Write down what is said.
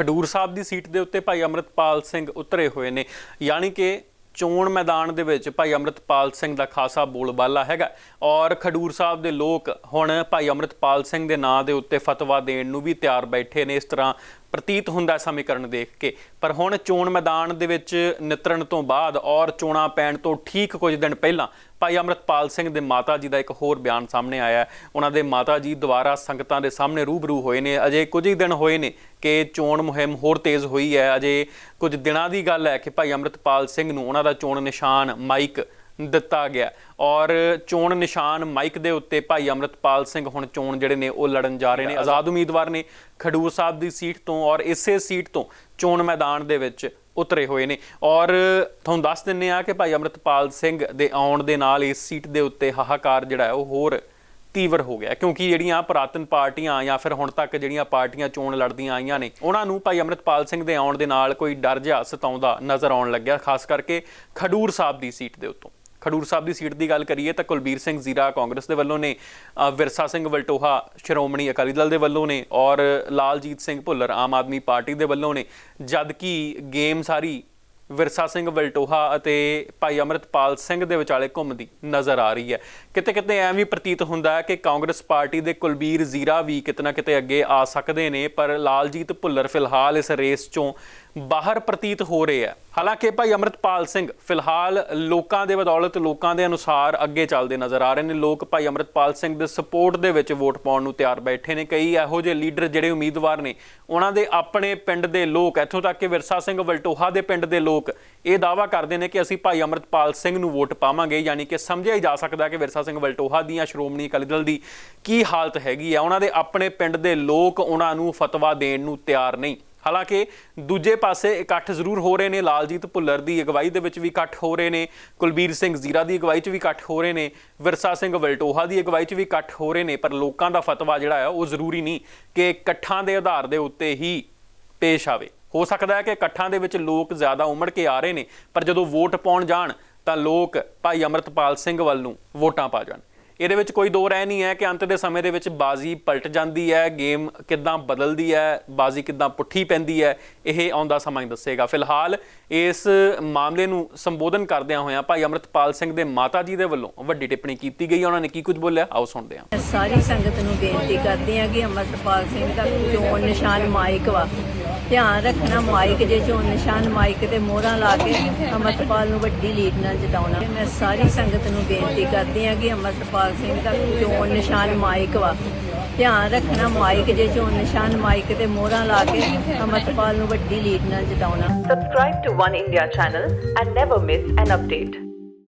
ਖਡੂਰ ਸਾਹਿਬ ਦੀ seat ਦੇ ਉੱਤੇ ਭਾਈ ਅਮਰਤਪਾਲ ਸਿੰਘ ਉਤਰੇ ਹੋਏ ਨੇ। ਯਾਨੀ ਕਿ ਚੋਣ ਮੈਦਾਨ ਦੇ ਵਿੱਚ ਭਾਈ ਅਮਰਤਪਾਲ ਸਿੰਘ ਦਾ ਖਾਸਾ ਬੋਲਬਾਲਾ ਹੈਗਾ। ਔਰ ਖਡੂਰ ਸਾਹਿਬ ਦੇ ਲੋਕ ਹੁਣ ਭਾਈ ਅਮਰਤਪਾਲ ਸਿੰਘ ਦੇ ਨਾਂ ਦੇ ਉੱਤੇ ਫਤਵਾ ਦੇਣ ਨੂੰ ਵੀ ਤਿਆਰ ਬੈਠੇ ਨੇ। ਇਸ ਤਰ੍ਹਾਂ ਪ੍ਰਤੀਤ ਹੁੰਦਾ ਸਮੀਕਰਨ ਦੇਖ ਕੇ। ਪਰ ਹੁਣ ਚੋਣ ਮੈਦਾਨ ਦੇ ਵਿੱਚ ਨਿਤਰਨ ਤੋਂ ਬਾਅਦ ਔਰ ਚੋਣਾਂ ਪੈਣ ਤੋਂ ਠੀਕ ਕੁਝ ਦਿਨ ਪਹਿਲਾਂ ਭਾਈ ਅਮਰਤਪਾਲ ਸਿੰਘ ਦੇ ਮਾਤਾ ਜੀ ਦਾ ਇੱਕ ਹੋਰ ਬਿਆਨ ਸਾਹਮਣੇ ਆਇਆ ਉਹਨਾਂ ਦੇ ਮਾਤਾ ਜੀ ਦੁਆਰਾ ਸੰਗਤਾਂ ਦੇ ਸਾਹਮਣੇ ਰੂਬਰੂ ਹੋਏ ਨੇ। ਅਜੇ ਕੁਝ ਹੀ ਦਿਨ ਹੋਏ ਨੇ ਕਿ ਚੋਣ ਮੁਹਿੰਮ ਹੋਰ ਤੇਜ਼ ਹੋਈ ਹੈ। ਅਜੇ ਕੁਝ ਦਿਨਾਂ ਦੀ ਗੱਲ ਹੈ ਕਿ ਭਾਈ ਅਮਰਤਪਾਲ ਸਿੰਘ ਨੂੰ ਉਹਨਾਂ ਦਾ ਚੋਣ ਨਿਸ਼ਾਨ ਮਾਈਕ ਦਿੱਤਾ ਗਿਆ। ਔਰ ਚੋਣ ਨਿਸ਼ਾਨ ਮਾਈਕ ਦੇ ਉੱਤੇ ਭਾਈ ਅਮਰਤਪਾਲ ਸਿੰਘ ਹੁਣ ਚੋਣ ਜਿਹੜੇ ਨੇ ਉਹ ਲੜਨ ਜਾ ਰਹੇ ਨੇ। ਆਜ਼ਾਦ ਉਮੀਦਵਾਰ ਨੇ ਖਡੂਰ ਸਾਹਿਬ ਦੀ ਸੀਟ ਤੋਂ ਔਰ ਇਸੇ ਸੀਟ ਤੋਂ ਚੋਣ ਮੈਦਾਨ ਦੇ ਵਿੱਚ ਉਤਰੇ ਹੋਏ ਨੇ। ਔਰ ਤੁਹਾਨੂੰ ਦੱਸ ਦਿੰਨੇ ਆ ਕਿ ਭਾਈ ਅਮਰਤਪਾਲ ਸਿੰਘ ਦੇ ਆਉਣ ਦੇ ਨਾਲ ਇਸ ਸੀਟ ਦੇ ਉੱਤੇ ਹਾਹਾਕਾਰ ਜਿਹੜਾ ਹੈ ਉਹ ਹੋਰ ਤੀਵਰ ਹੋ ਗਿਆ। ਕਿਉਂਕਿ ਜਿਹੜੀਆਂ ਪੁਰਾਤਨ ਪਾਰਟੀਆਂ ਜਾਂ ਫਿਰ ਹੁਣ ਤੱਕ ਜਿਹੜੀਆਂ ਪਾਰਟੀਆਂ ਚੋਣ ਲੜਦੀਆਂ ਆਈਆਂ ਨੇ ਉਹਨਾਂ ਨੂੰ ਭਾਈ ਅਮਰਤਪਾਲ ਸਿੰਘ ਦੇ ਆਉਣ ਦੇ ਨਾਲ ਕੋਈ ਡਰ ਜਿਹਾ ਸਤਾਉਂਦਾ ਨਜ਼ਰ ਆਉਣ ਲੱਗਿਆ। ਖਾਸ ਕਰਕੇ ਖਡੂਰ ਸਾਹਿਬ ਦੀ ਸੀਟ ਦੇ ਉੱਤੋਂ। ਖਡੂਰ ਸਾਹਿਬ ਦੀ ਸੀਟ ਦੀ ਗੱਲ ਕਰੀਏ ਤਾਂ ਕੁਲਬੀਰ ਸਿੰਘ ਜ਼ੀਰਾ ਕਾਂਗਰਸ ਦੇ ਵੱਲੋਂ ਨੇ ਵਿਰਸਾ ਸਿੰਘ ਵਲਟੋਹਾ, ਸ਼੍ਰੋਮਣੀ ਅਕਾਲੀ ਦਲ ਦੇ ਵੱਲੋਂ ਨੇ ਔਰ ਲਾਲਜੀਤ ਸਿੰਘ ਭੁੱਲਰ ਆਮ ਆਦਮੀ ਪਾਰਟੀ ਦੇ ਵੱਲੋਂ ਨੇ, ਜਦ ਕਿ ਗੇਮ ਸਾਰੀ ਵਿਰਸਾ ਸਿੰਘ ਵਲਟੋਹਾ ਅਤੇ ਭਾਈ ਅਮਰਤਪਾਲ ਸਿੰਘ ਦੇ ਵਿਚਾਲੇ ਘੁੰਮਦੀ ਨਜ਼ਰ ਆ ਰਹੀ ਹੈ। ਕਿਤੇ ਕਿਤੇ ਐਂ ਵੀ ਪ੍ਰਤੀਤ ਹੁੰਦਾ ਹੈ ਕਿ ਕਾਂਗਰਸ ਪਾਰਟੀ ਦੇ ਕੁਲਬੀਰ ਜ਼ੀਰਾ ਵੀ ਕਿਤੇ ਨਾ ਕਿਤੇ ਅੱਗੇ ਆ ਸਕਦੇ ਨੇ, ਪਰ ਲਾਲਜੀਤ ਭੁੱਲਰ ਫਿਲਹਾਲ ਇਸ ਰੇਸ ਚੋਂ ਬਾਹਰ ਪ੍ਰਤੀਤ ਹੋ ਰਹੇ ਆ। ਹਾਲਾਂਕਿ ਭਾਈ ਅਮਰਤਪਾਲ ਸਿੰਘ ਫਿਲਹਾਲ ਲੋਕਾਂ ਦੇ ਬਦੌਲਤ ਲੋਕਾਂ ਦੇ ਅਨੁਸਾਰ ਅੱਗੇ ਚੱਲਦੇ ਨਜ਼ਰ ਆ ਰਹੇ ਨੇ। ਲੋਕ ਭਾਈ ਅਮਰਤਪਾਲ ਸਿੰਘ ਦੇ ਸਪੋਰਟ ਦੇ ਵਿੱਚ ਵੋਟ ਪਾਉਣ ਨੂੰ ਤਿਆਰ ਬੈਠੇ ਨੇ। ਕਈ ਇਹੋ ਜਿਹੇ ਲੀਡਰ ਜਿਹੜੇ ਉਮੀਦਵਾਰ ਨੇ, ਉਹਨਾਂ ਦੇ ਆਪਣੇ ਪਿੰਡ ਦੇ ਲੋਕ, ਇੱਥੋਂ ਤੱਕ ਕਿ ਵਿਰਸਾ ਸਿੰਘ ਵਲਟੋਹਾ ਦੇ ਪਿੰਡ ਦੇ ਲੋਕ ਇਹ ਦਾਵਾ ਕਰਦੇ ਨੇ ਕਿ ਅਸੀਂ ਭਾਈ ਅਮਰਤਪਾਲ ਸਿੰਘ ਨੂੰ ਵੋਟ ਪਾਵਾਂਗੇ। ਯਾਨੀ ਕਿ ਸਮਝਿਆ ਹੀ ਜਾ ਸਕਦਾ ਕਿ ਵਿਰਸਾ ਸਿੰਘ ਵਲਟੋਹਾ ਦੀਆਂ ਸ਼੍ਰੋਮਣੀ ਅਕਾਲੀ ਦਲ ਦੀ ਕੀ ਹਾਲਤ ਹੈਗੀ ਆ। ਉਹਨਾਂ ਦੇ ਆਪਣੇ ਪਿੰਡ ਦੇ ਲੋਕ ਉਹਨਾਂ ਨੂੰ ਫਤਵਾ ਦੇਣ ਨੂੰ ਤਿਆਰ ਨਹੀਂ। ਹਾਲਾਂਕਿ ਦੂਜੇ ਪਾਸੇ ਇਕੱਠ ਜ਼ਰੂਰ ਹੋ ਰਹੇ ਨੇ। ਲਾਲਜੀਤ ਭੁੱਲਰ ਦੀ ਅਗਵਾਈ ਦੇ ਵਿੱਚ ਵੀ ਇਕੱਠ ਹੋ ਰਹੇ ਨੇ। ਕੁਲਬੀਰ ਸਿੰਘ ਜ਼ੀਰਾ ਦੀ ਅਗਵਾਈ 'ਚ ਵੀ ਇਕੱਠ ਹੋ ਰਹੇ ਨੇ। ਵਿਰਸਾ ਸਿੰਘ ਵਲਟੋਹਾ ਦੀ ਅਗਵਾਈ 'ਚ ਵੀ ਇਕੱਠ ਹੋ ਰਹੇ ਨੇ। ਪਰ ਲੋਕਾਂ ਦਾ ਫਤਵਾ ਜਿਹੜਾ ਹੈ ਉਹ ਜ਼ਰੂਰੀ ਨਹੀਂ ਕਿ ਇਕੱਠਾਂ ਦੇ ਆਧਾਰ ਦੇ ਉੱਤੇ ਹੀ ਪੇਸ਼ ਆਵੇ। ਹੋ ਸਕਦਾ ਹੈ ਕਿ ਇਕੱਠਾਂ ਦੇ ਵਿੱਚ ਲੋਕ ਜ਼ਿਆਦਾ ਉਮੜ ਕੇ ਆ ਰਹੇ ਨੇ, ਪਰ ਜਦੋਂ ਵੋਟ ਪਾਉਣ ਜਾਣ, ਤਾਂ ਲੋਕ ਭਾਈ ਅਮਰਤਪਾਲ ਸਿੰਘ ਵੱਲ ਨੂੰ ਵੋਟਾਂ ਪਾ ਜਾਣ। ਇਹਦੇ ਵਿੱਚ ਕੋਈ ਦੋ ਰਾਏ ਨਹੀਂ ਹੈ ਕਿ ਅੰਤ ਦੇ ਸਮੇਂ ਦੇ ਵਿੱਚ ਬਾਜ਼ੀ ਪਲਟ ਜਾਂਦੀ ਹੈ, ਗੇਮ ਕਿੱਦਾਂ ਬਦਲਦੀ ਹੈ, ਬਾਜ਼ੀ ਕਿੱਦਾਂ ਪੁੱਠੀ ਪੈਂਦੀ ਹੈ, ਇਹ ਆਉਂਦਾ ਸਮਾਂ ਹੀ ਦੱਸੇਗਾ। ਫਿਲਹਾਲ ਇਸ ਮਾਮਲੇ ਨੂੰ ਸੰਬੋਧਨ ਕਰਦਿਆਂ ਹੋਇਆਂ ਭਾਈ ਅਮਰਤਪਾਲ ਸਿੰਘ ਦੇ ਮਾਤਾ ਜੀ ਦੇ ਵੱਲੋਂ ਵੱਡੀ ਟਿੱਪਣੀ ਕੀਤੀ ਗਈ। ਉਹਨਾਂ ਨੇ ਕੀ ਕੁਝ ਬੋਲਿਆ? ਆਓ ਸੁਣਦੇ ਹਾਂ। ਸਾਰੀ ਸੰਗਤ ਨੂੰ ਬੇਨਤੀ ਕਰਦੇ ਹਾਂ ਕਿ ਅਮਰਤਪਾਲ ਸਿੰਘ ਦਾ ਚੋਣ ਨਿਸ਼ਾਨ ਮਾਈਕ ਵਾ ਧਿਆਨ ਰੱਖਣਾ, ਮਾਈਕ ਜੇ ਚੋਣ ਨਿਸ਼ਾਨ ਮਾਈਕ ਤੇ ਮੋਹਰਾਂ ਲਾ ਕੇ ਅਮਰਤਪਾਲ ਨੂੰ ਵੱਡੀ ਲੀਡ ਨਾਲ ਜਿਤਾਉਣਾ। ਮੈਂ ਸਾਰੀ ਸੰਗਤ ਨੂੰ ਬੇਨਤੀ ਕਰਦੀ ਹਾਂ ਕਿ ਅਮਰਤਪਾਲ ਸਿੰਘ ਦਾ ਚੋਣ ਨਿਸ਼ਾਨ ਮਾਈਕ ਵਾ। ਧਿਆਨ ਰੱਖਣਾ, ਮਾਈਕ ਜੇ ਚੋਣ ਨਿਸ਼ਾਨ ਮਾਈਕ ਤੇ ਮੋਹਰਾਂ ਲਾ ਕੇ ਅਮਰਤਪਾਲ ਨੂੰ ਵੱਡੀ ਲੀਡ ਨਾਲ ਜਿਤਾਉਣਾ। Subscribe to one India channel and never miss an update.